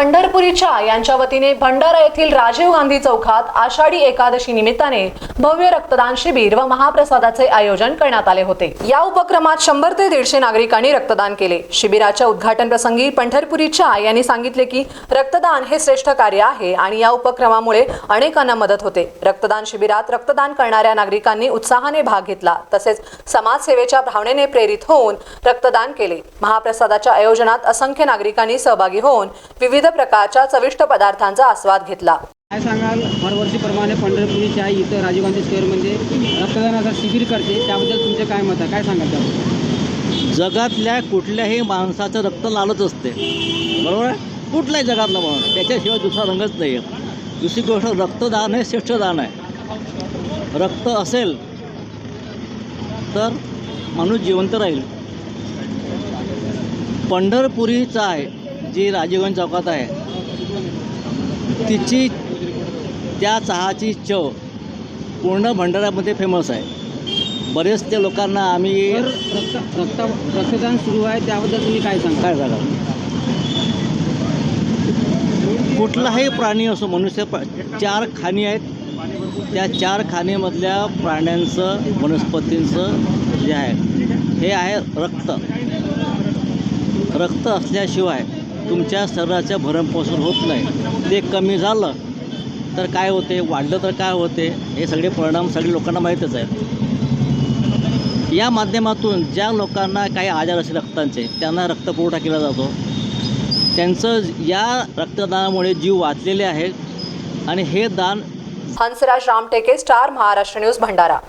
पंढरपुरीच्या यांच्या वतीने भंडारा येथील राजीव गांधी चौकात आषाढी एकादशी निमित्ताने भव्य रक्तदान शिबिर व महाप्रसादाचे आयोजन करण्यात आले होते. या उपक्रमात शंभर ते दीडशे नागरिकांनी रक्तदान केले. शिबिराच्या उद्घाटन प्रसंगी पंढरपुरीच्या यांनी सांगितले की रक्तदान हे श्रेष्ठ कार्य आहे आणि या उपक्रमामुळे अनेकांना मदत होते. रक्तदान शिबिरात रक्तदान करणाऱ्या नागरिकांनी उत्साहाने भाग घेतला. तसेच समाजसेवेच्या भावनेने प्रेरित होऊन रक्तदान केले. महाप्रसादाच्या आयोजनात असंख्य नागरिकांनी सहभागी होऊन विविध प्रकारच्या चविष्ट पदार्थांचा आस्वाद घेतला. काय सांगाल? हरवर्षीप्रमाणे पंढरपुरीच्या इथं राजीव गांधी स्क्वेअरमध्ये रक्तदानाचा शिबिर करते. त्याबद्दल तुमचे काय मत आहे? काय सांगाल त्याबद्दल? जगातल्या कुठल्याही माणसाचं रक्त लालच असते. बरोबर आहे? कुठल्याही जगातलं माणूस. त्याच्याशिवाय दुसरा रंगच नाही आहे दुसरी गोष्ट रक्तदान हे श्रेष्ठ दान आहे. रक्त असेल तर माणूस जिवंत राहील. पंढरपुरी चाय जी राजीवगंज चौकात आहे तिची त्या चहाची चव पूर्ण भंडाऱ्यामध्ये फेमस आहे. बरेचसे लोकांना आम्ही रक्तदान सुरू आहे त्याबद्दल तुम्ही काय सांगा काय झालं कुठलाही प्राणी असो मनुष्य चार खाणी आहेत. त्या चार खाणीमधल्या प्राण्यांचं वनस्पतींचं जे आहे हे आहे रक्त. रक्त असल्याशिवाय तुमच्या शरीराच्या भरणपोषण होत नाही. ते कमी झालं तर काय होते? वाढलं तर काय होते? हे सगळे परिणाम सगळे लोकांना माहीतच आहेत. या माध्यमातून ज्या लोकांना काही आजार असेल रक्तांचे त्यांना रक्तपुरवठा केला जातो. त्यांचं या रक्तदानामुळे जीव वाचलेले आहेत. आणि हे दान हंसराज रामटेके स्टार महाराष्ट्र न्यूज भंडारा.